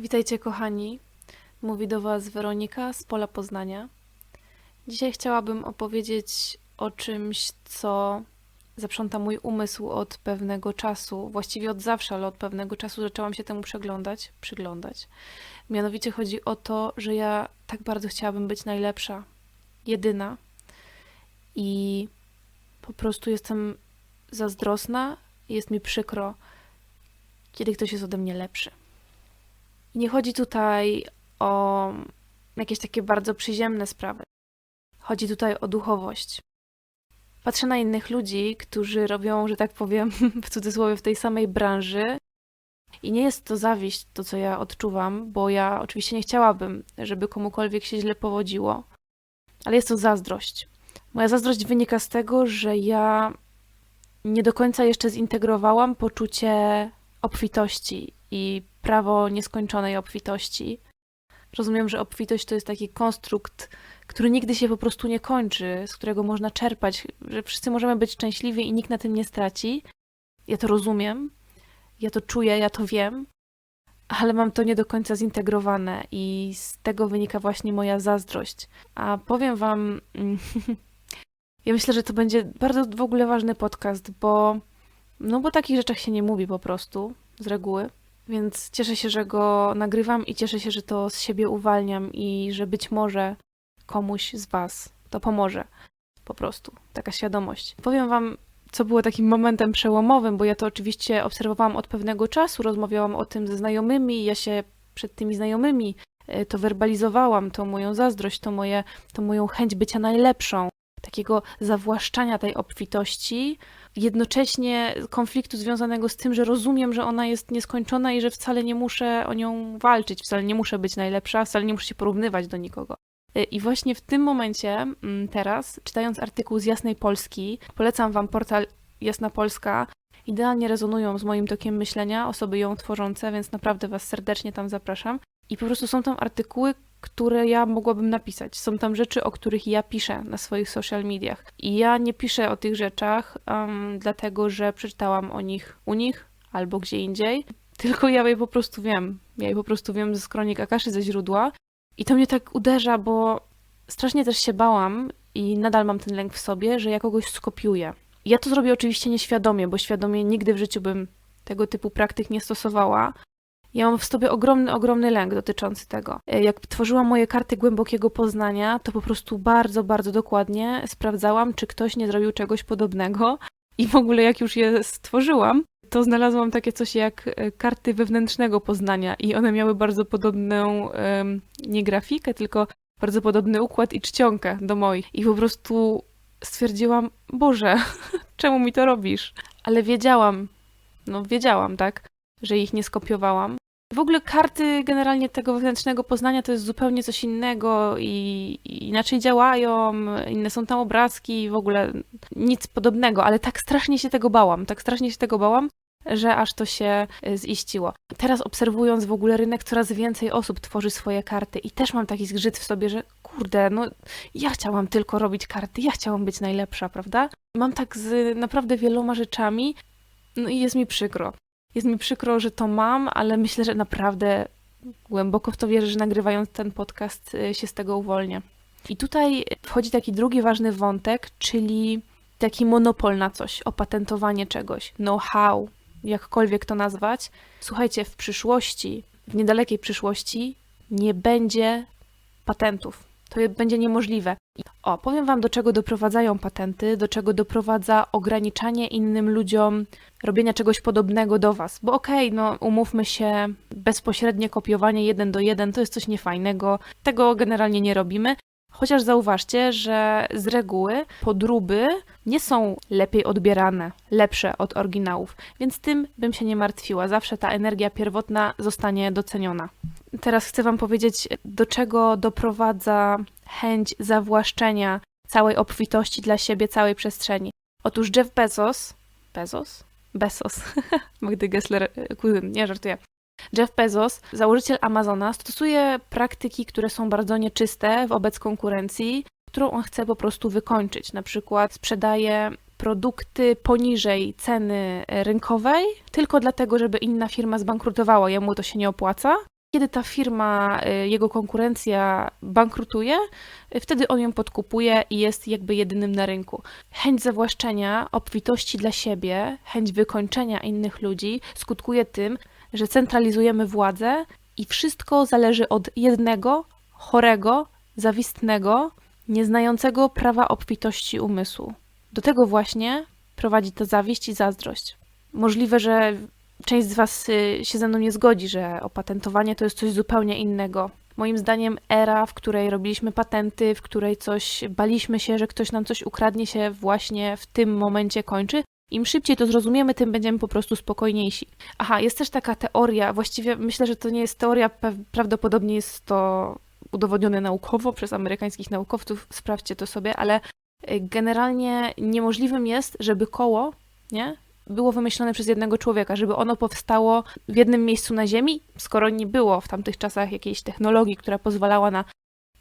Witajcie kochani, mówi do Was Weronika z Pola Poznania. Dzisiaj chciałabym opowiedzieć o czymś, co zaprząta mój umysł od pewnego czasu, właściwie od zawsze, ale od pewnego czasu zaczęłam się temu przeglądać, przyglądać. Mianowicie chodzi o to, że ja tak bardzo chciałabym być najlepsza, jedyna i po prostu jestem zazdrosna, jest mi przykro, kiedy ktoś jest ode mnie lepszy. Nie chodzi tutaj o jakieś takie bardzo przyziemne sprawy. Chodzi tutaj o duchowość. Patrzę na innych ludzi, którzy robią, że tak powiem, w cudzysłowie, w tej samej branży. I nie jest to zawiść, to co ja odczuwam, bo ja oczywiście nie chciałabym, żeby komukolwiek się źle powodziło, ale jest to zazdrość. Moja zazdrość wynika z tego, że ja nie do końca jeszcze zintegrowałam poczucie obfitości i prawo nieskończonej obfitości. Rozumiem, że obfitość to jest taki konstrukt, który nigdy się po prostu nie kończy, z którego można czerpać, że wszyscy możemy być szczęśliwi i nikt na tym nie straci. Ja to rozumiem, ja to czuję, ja to wiem, ale mam to nie do końca zintegrowane i z tego wynika właśnie moja zazdrość. A powiem Wam, ja myślę, że to będzie bardzo w ogóle ważny podcast, bo no bo o takich rzeczach się nie mówi po prostu z reguły. Więc cieszę się, że go nagrywam i cieszę się, że to z siebie uwalniam i że być może komuś z Was to pomoże. Po prostu taka świadomość. Powiem Wam, co było takim momentem przełomowym, bo ja to oczywiście obserwowałam od pewnego czasu, rozmawiałam o tym ze znajomymi, ja się przed tymi znajomymi e, to werbalizowałam, to moją zazdrość, to, moje, to moją chęć bycia najlepszą, takiego zawłaszczania tej obfitości, jednocześnie konfliktu związanego z tym, że rozumiem, że ona jest nieskończona i że wcale nie muszę o nią walczyć, wcale nie muszę być najlepsza, wcale nie muszę się porównywać do nikogo. Y, I właśnie w tym momencie, mm, teraz, czytając artykuł z Jasnej Polski, polecam Wam portal Jasna Polska. Idealnie rezonują z moim tokiem myślenia osoby ją tworzące, więc naprawdę Was serdecznie tam zapraszam. I po prostu są tam artykuły, które ja mogłabym napisać. Są tam rzeczy, o których ja piszę na swoich social mediach. I ja nie piszę o tych rzeczach, um, dlatego że przeczytałam o nich u nich albo gdzie indziej, tylko ja je po prostu wiem. Ja je po prostu wiem ze skronik Akaszy, ze źródła. I to mnie tak uderza, bo strasznie też się bałam i nadal mam ten lęk w sobie, że ja kogoś skopiuję. Ja to zrobię oczywiście nieświadomie, bo świadomie nigdy w życiu bym tego typu praktyk nie stosowała, ja mam w sobie ogromny, ogromny lęk dotyczący tego. E, Jak tworzyłam moje karty głębokiego poznania, to po prostu bardzo, bardzo dokładnie sprawdzałam, czy ktoś nie zrobił czegoś podobnego. I w ogóle, jak już je stworzyłam, to znalazłam takie coś jak e, karty wewnętrznego poznania, i one miały bardzo podobną, nie grafikę, tylko bardzo podobny układ i czcionkę do moich. I po prostu stwierdziłam, Boże, czemu mi to robisz? Ale wiedziałam, no wiedziałam, tak, że ich nie skopiowałam. W ogóle karty generalnie tego wewnętrznego poznania to jest zupełnie coś innego i, inaczej działają, inne są tam obrazki i w ogóle nic podobnego, ale tak strasznie się tego bałam, tak strasznie się tego bałam, że aż to się y, ziściło. Teraz obserwując w ogóle rynek, coraz więcej osób tworzy swoje karty i też mam taki zgrzyt w sobie, że kurde, no ja chciałam tylko robić karty, ja chciałam być najlepsza, prawda? Mam tak z naprawdę wieloma rzeczami, no i jest mi przykro. Jest mi przykro, że to mam, ale myślę, że naprawdę głęboko w to wierzę, że nagrywając ten podcast y, się z tego uwolnię. I tutaj wchodzi taki drugi ważny wątek, czyli taki monopol na coś, opatentowanie czegoś, know-how, jakkolwiek to nazwać. Słuchajcie, w przyszłości, w niedalekiej przyszłości nie będzie patentów. To będzie niemożliwe. O, powiem Wam, do czego doprowadzają patenty, do czego doprowadza ograniczanie innym ludziom robienia czegoś podobnego do Was. Bo okej, no umówmy się, bezpośrednie kopiowanie jeden do jeden to jest coś niefajnego, tego generalnie nie robimy. Chociaż zauważcie, że z reguły podróby nie są lepiej odbierane, lepsze od oryginałów, więc tym bym się nie martwiła. Zawsze ta energia pierwotna zostanie doceniona. Teraz chcę Wam powiedzieć, do czego doprowadza chęć zawłaszczenia całej obfitości dla siebie, całej przestrzeni. Otóż Jeff Bezos, Bezos? Bezos, Magdy Gessler, kuzyn, nie żartuję. Jeff Bezos, założyciel Amazona, stosuje praktyki, które są bardzo nieczyste wobec konkurencji, którą on chce po prostu wykończyć. Na przykład sprzedaje produkty poniżej ceny rynkowej, tylko dlatego, żeby inna firma zbankrutowała. Jemu to się nie opłaca. Kiedy ta firma, y, jego konkurencja bankrutuje, y, wtedy on ją podkupuje i jest jakby jedynym na rynku. Chęć zawłaszczenia, obfitości dla siebie, chęć wykończenia innych ludzi skutkuje tym, że centralizujemy władzę i wszystko zależy od jednego, chorego, zawistnego, nieznającego prawa obfitości umysłu. Do tego właśnie prowadzi ta zawiść i zazdrość. Możliwe, że część z Was y, się ze mną nie zgodzi, że opatentowanie to jest coś zupełnie innego. Moim zdaniem era, w której robiliśmy patenty, w której coś baliśmy się, że ktoś nam coś ukradnie, się właśnie w tym momencie kończy. Im szybciej to zrozumiemy, tym będziemy po prostu spokojniejsi. Aha, jest też taka teoria, właściwie myślę, że to nie jest teoria, prawdopodobnie jest to udowodnione naukowo przez amerykańskich naukowców, sprawdźcie to sobie, ale y, generalnie niemożliwym jest, żeby koło, nie? Było wymyślone przez jednego człowieka, żeby ono powstało w jednym miejscu na Ziemi, skoro nie było w tamtych czasach jakiejś technologii, która pozwalała na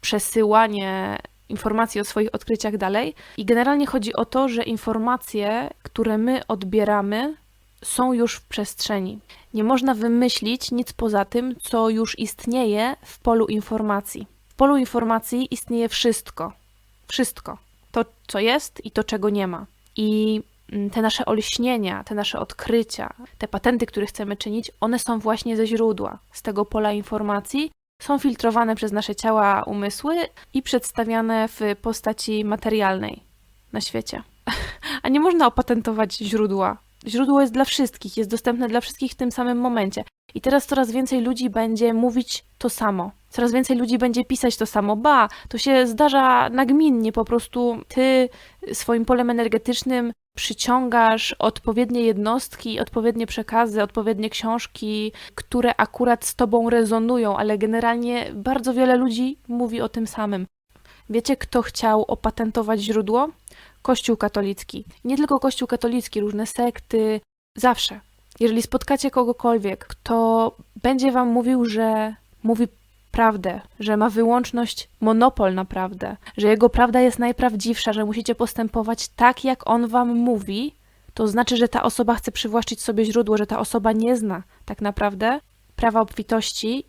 przesyłanie informacji o swoich odkryciach dalej. I generalnie chodzi o to, że informacje, które my odbieramy, są już w przestrzeni. Nie można wymyślić nic poza tym, co już istnieje w polu informacji. W polu informacji istnieje wszystko. Wszystko. To, co jest i to, czego nie ma. I te nasze olśnienia, te nasze odkrycia, te patenty, które chcemy czynić, one są właśnie ze źródła, z tego pola informacji, są filtrowane przez nasze ciała, umysły i przedstawiane w postaci materialnej na świecie. A nie można opatentować źródła. Źródło jest dla wszystkich, jest dostępne dla wszystkich w tym samym momencie. I teraz coraz więcej ludzi będzie mówić to samo. Coraz więcej ludzi będzie pisać to samo. Ba, to się zdarza nagminnie. Po prostu ty swoim polem energetycznym przyciągasz odpowiednie jednostki, odpowiednie przekazy, odpowiednie książki, które akurat z tobą rezonują, ale generalnie bardzo wiele ludzi mówi o tym samym. Wiecie, kto chciał opatentować źródło? Kościół katolicki. Nie tylko Kościół katolicki, różne sekty, zawsze. Jeżeli spotkacie kogokolwiek, kto będzie wam mówił, że mówi prawdę, że ma wyłączność, monopol na prawdę, że jego prawda jest najprawdziwsza, że musicie postępować tak, jak on wam mówi, to znaczy, że ta osoba chce przywłaszczyć sobie źródło, że ta osoba nie zna tak naprawdę prawa obfitości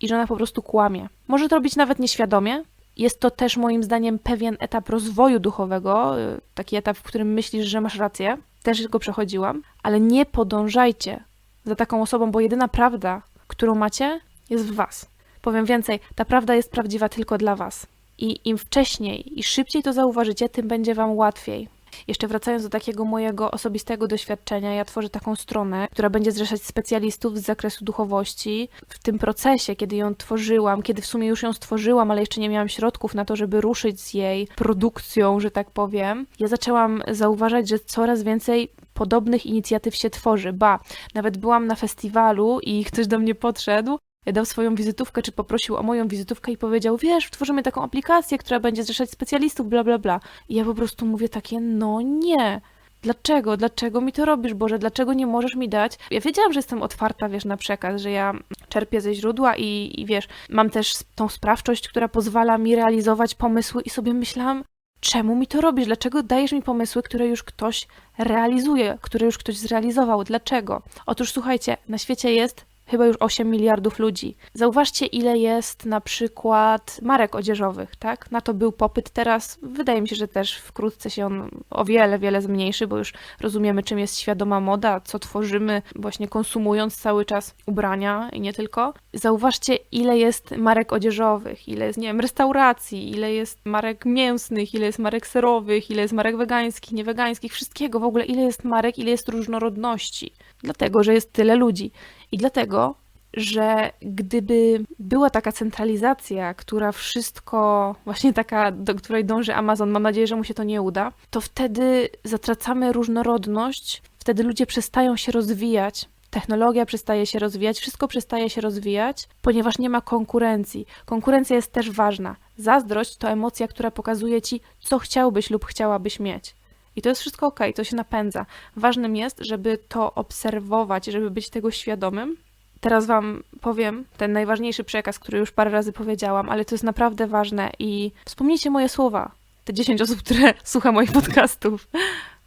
i że ona po prostu kłamie. Może to robić nawet nieświadomie. Jest to też moim zdaniem pewien etap rozwoju duchowego, y, taki etap, w którym myślisz, że masz rację. Też go przechodziłam, ale nie podążajcie za taką osobą, bo jedyna prawda, którą macie, jest w was. Powiem więcej, ta prawda jest prawdziwa tylko dla Was. I im wcześniej i szybciej to zauważycie, tym będzie Wam łatwiej. Jeszcze wracając do takiego mojego osobistego doświadczenia, ja tworzę taką stronę, która będzie zrzeszać specjalistów z zakresu duchowości. W tym procesie, kiedy ją tworzyłam, kiedy w sumie już ją stworzyłam, ale jeszcze nie miałam środków na to, żeby ruszyć z jej produkcją, że tak powiem, ja zaczęłam zauważać, że coraz więcej podobnych inicjatyw się tworzy. Ba, nawet byłam na festiwalu i ktoś do mnie podszedł dał swoją wizytówkę, czy poprosił o moją wizytówkę i powiedział, wiesz, tworzymy taką aplikację, która będzie zrzeszać specjalistów, bla, bla, bla. I ja po prostu mówię takie, no nie. Dlaczego? Dlaczego mi to robisz, Boże? Dlaczego nie możesz mi dać? Ja wiedziałam, że jestem otwarta, wiesz, na przekaz, że ja czerpię ze źródła i, i wiesz, mam też tą sprawczość, która pozwala mi realizować pomysły i sobie myślałam, czemu mi to robisz? Dlaczego dajesz mi pomysły, które już ktoś realizuje, które już ktoś zrealizował? Dlaczego? Otóż słuchajcie, na świecie jest chyba już 8 miliardów ludzi. Zauważcie, ile jest na przykład marek odzieżowych, tak? Na to był popyt. Teraz wydaje mi się, że też wkrótce się on o wiele, wiele zmniejszy, bo już rozumiemy, czym jest świadoma moda, co tworzymy, właśnie konsumując cały czas ubrania i nie tylko. Zauważcie, ile jest marek odzieżowych, ile jest, nie wiem, restauracji, ile jest marek mięsnych, ile jest marek serowych, ile jest marek wegańskich, niewegańskich, wszystkiego w ogóle, ile jest marek, ile jest różnorodności. Dlatego, że jest tyle ludzi. I dlatego, że gdyby była taka centralizacja, która wszystko, właśnie taka, do której dąży Amazon, mam nadzieję, że mu się to nie uda, to wtedy zatracamy różnorodność, wtedy ludzie przestają się rozwijać, technologia przestaje się rozwijać, wszystko przestaje się rozwijać, ponieważ nie ma konkurencji. Konkurencja jest też ważna. Zazdrość to emocja, która pokazuje ci, co chciałbyś lub chciałabyś mieć. I to jest wszystko ok, to się napędza. Ważnym jest, żeby to obserwować, żeby być tego świadomym. Teraz Wam powiem ten najważniejszy przekaz, który już parę razy powiedziałam, ale to jest naprawdę ważne i wspomnijcie moje słowa. Te 10 osób, które słucha moich podcastów.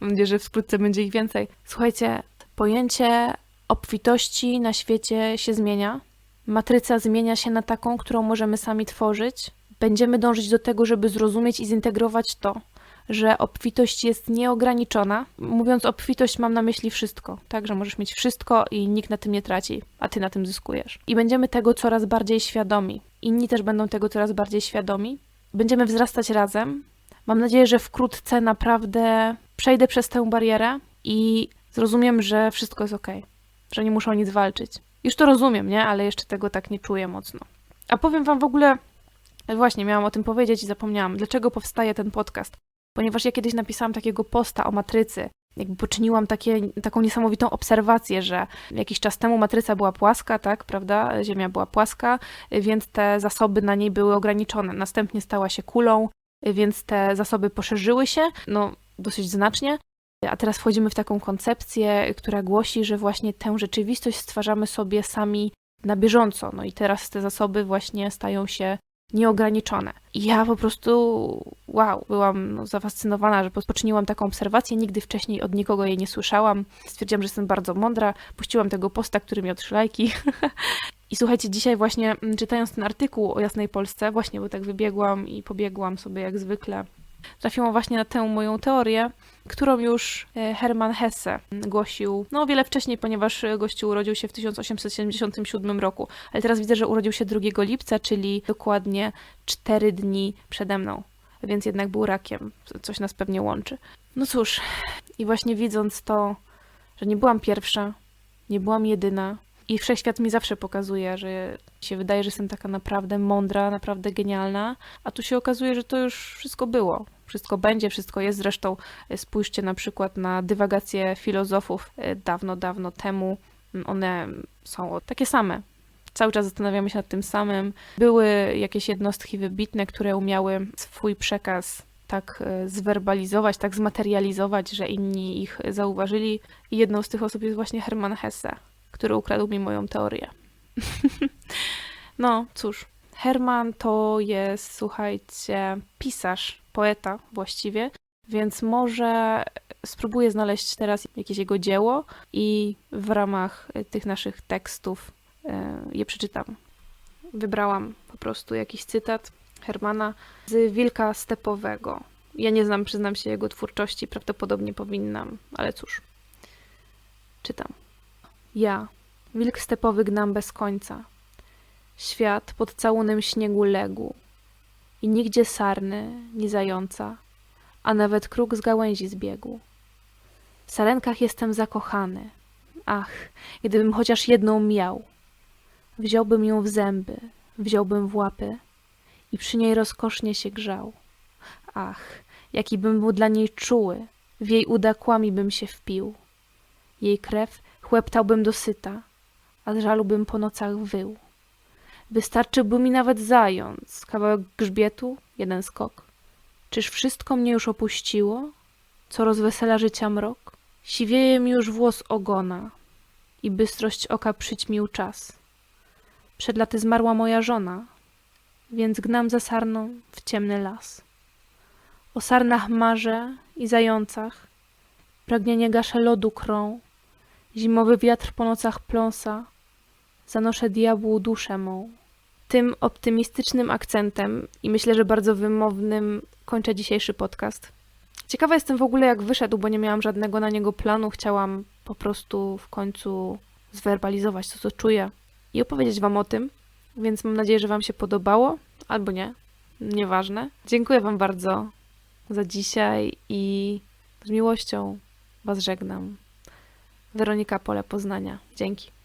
Mam nadzieję, że wkrótce będzie ich więcej. Słuchajcie, pojęcie obfitości na świecie się zmienia. matryca zmienia się na taką, którą możemy sami tworzyć, będziemy dążyć do tego, żeby zrozumieć i zintegrować to, że obfitość jest nieograniczona. Mówiąc obfitość, mam na myśli wszystko, tak, że możesz mieć wszystko i nikt na tym nie traci, a ty na tym zyskujesz. I będziemy tego coraz bardziej świadomi. Inni też będą tego coraz bardziej świadomi. Będziemy wzrastać razem. Mam nadzieję, że wkrótce naprawdę przejdę przez tę barierę i zrozumiem, że wszystko jest ok, że nie muszą nic walczyć. Już to rozumiem, nie? Ale jeszcze tego tak nie czuję mocno. A powiem wam w ogóle, właśnie miałam o tym powiedzieć i zapomniałam, dlaczego powstaje ten podcast ponieważ ja kiedyś napisałam takiego posta o matrycy. Jakby poczyniłam takie, taką niesamowitą obserwację, że jakiś czas temu matryca była płaska, tak, prawda? Ziemia była płaska, więc te zasoby na niej były ograniczone. Następnie stała się kulą, więc te zasoby poszerzyły się, no dosyć znacznie. A teraz wchodzimy w taką koncepcję, która głosi, że właśnie tę rzeczywistość stwarzamy sobie sami na bieżąco. No i teraz te zasoby właśnie stają się nieograniczone. I ja po prostu, wow, byłam no, zafascynowana, że poczyniłam taką obserwację. Nigdy wcześniej od nikogo jej nie słyszałam. Stwierdziłam, że jestem bardzo mądra. Puściłam tego posta, który miał trzy lajki. I słuchajcie, dzisiaj właśnie mm, czytając ten artykuł o Jasnej Polsce, właśnie, bo tak wybiegłam i pobiegłam sobie jak zwykle trafiłam właśnie na tę moją teorię, którą już e, Hermann Hesse głosił. No wiele wcześniej, ponieważ gościu urodził się w 1877 roku, ale teraz widzę, że urodził się 2 lipca, czyli dokładnie 4 dni przede mną, więc jednak był rakiem, coś nas pewnie łączy. No cóż, i właśnie widząc to, że nie byłam pierwsza, nie byłam jedyna, i wszechświat mi zawsze pokazuje, że się wydaje, że jestem taka naprawdę mądra, naprawdę genialna, a tu się okazuje, że to już wszystko było. Wszystko będzie, wszystko jest. Zresztą e, spójrzcie na przykład na dywagacje filozofów e, dawno, dawno temu. Mm, one są takie same. Cały czas zastanawiamy się nad tym samym. Były jakieś jednostki wybitne, które umiały swój przekaz tak e, zwerbalizować, tak zmaterializować, że inni ich zauważyli. I jedną z tych osób jest właśnie Hermann Hesse który ukradł mi moją teorię. no cóż, Herman to jest, słuchajcie, pisarz, poeta właściwie, więc może spróbuję znaleźć teraz jakieś jego dzieło i w ramach tych naszych tekstów e, je przeczytam. Wybrałam po prostu jakiś cytat Hermana z Wilka Stepowego. Ja nie znam, przyznam się, jego twórczości, prawdopodobnie powinnam, ale cóż. Czytam. Ja, wilk stepowy gnam bez końca. Świat pod całunem śniegu legł. I nigdzie sarny, ni zająca, a nawet kruk z gałęzi zbiegł. W sarenkach jestem zakochany. Ach, gdybym chociaż jedną miał. Wziąłbym ją w zęby, wziąłbym w łapy i przy niej rozkosznie się grzał. Ach, jaki bym był dla niej czuły, w jej uda kłami bym się wpił. Jej krew Chłeptałbym dosyta, a z żalu bym po nocach wył. Wystarczyłby mi nawet zając, kawałek grzbietu, jeden skok. Czyż wszystko mnie już opuściło, co rozwesela życia mrok? Siwieje mi już włos ogona i bystrość oka przyćmił czas. Przed laty zmarła moja żona, więc gnam za sarną w ciemny las. O sarnach marzę i zającach, pragnienie gasze lodu krą, Zimowy wiatr po nocach pląsa, zanoszę diabłu duszę mą. Tym optymistycznym akcentem i myślę, że bardzo wymownym kończę dzisiejszy podcast. Ciekawa jestem w ogóle, jak wyszedł, bo nie miałam żadnego na niego planu. Chciałam po prostu w końcu zwerbalizować to, co czuję i opowiedzieć Wam o tym, więc mam nadzieję, że Wam się podobało, albo nie, nieważne. Dziękuję Wam bardzo za dzisiaj i z miłością Was żegnam. Weronika Pole Poznania. Dzięki.